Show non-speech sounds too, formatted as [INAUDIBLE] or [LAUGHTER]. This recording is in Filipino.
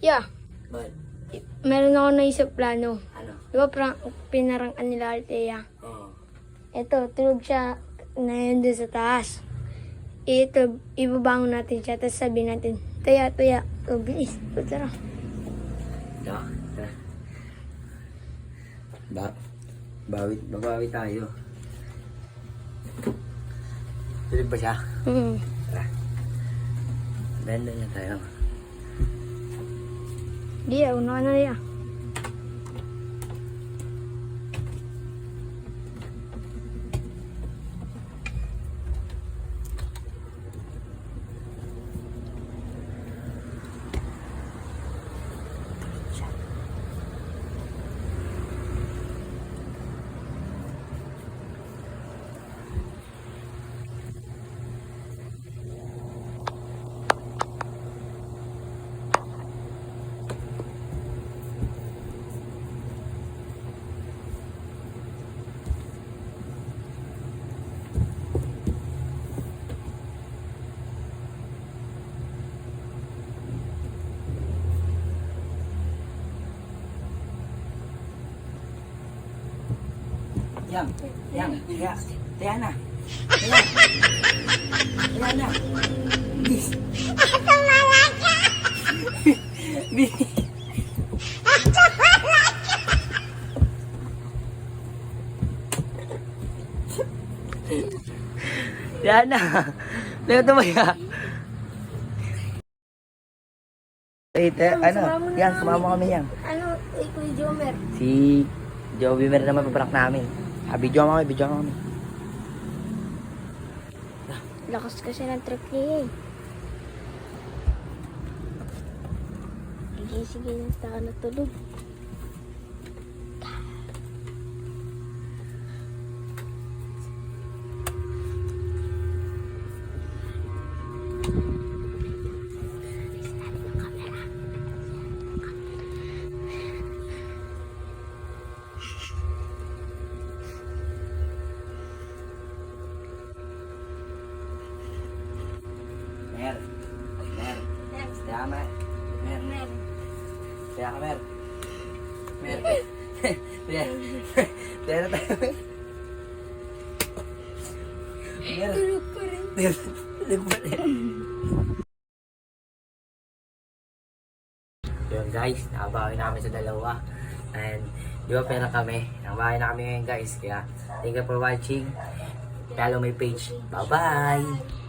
Yeah, i- meron ako naisip plano. Ano? Di ba parang pinarangkan nila Althea? Oo. Ito, tulog siya ngayon doon sa taas. Ito, ibabangon natin siya, tapos sabihin natin, Taya, Taya, oh, bilis, o, tara. Tara. Ba bawi, babawi tayo. Tulog ba siya? Hmm. Tara. Benda na tayo. Di, una ka Yang, yang, kaya, kaya na. Kaya, kaya na. Bis. Bis. Kaya na. Kaya tumaya. Ito, ano? sumama na Yan, sumama kami yan. Ano, eh, Kuya Jomer? Si Joey Mer naman paprak namin. Ah, video kami, video kami. Lakas kasi ng trip niya eh. Sige, sige, nasta ka na tulog. Mer. Mer. Kaya Mer. Mer. Kaya ka Mer. Mer. [LAUGHS] Kaya [LAUGHS] na tayo Mer. Mer. Tulog pa rin. [LAUGHS] Tulog pa rin. Yun guys, nakabawi namin sa dalawa. And di ba pera kami? Nakabawi na kami ngayon guys. Kaya thank you for watching. Follow my page. Bye-bye!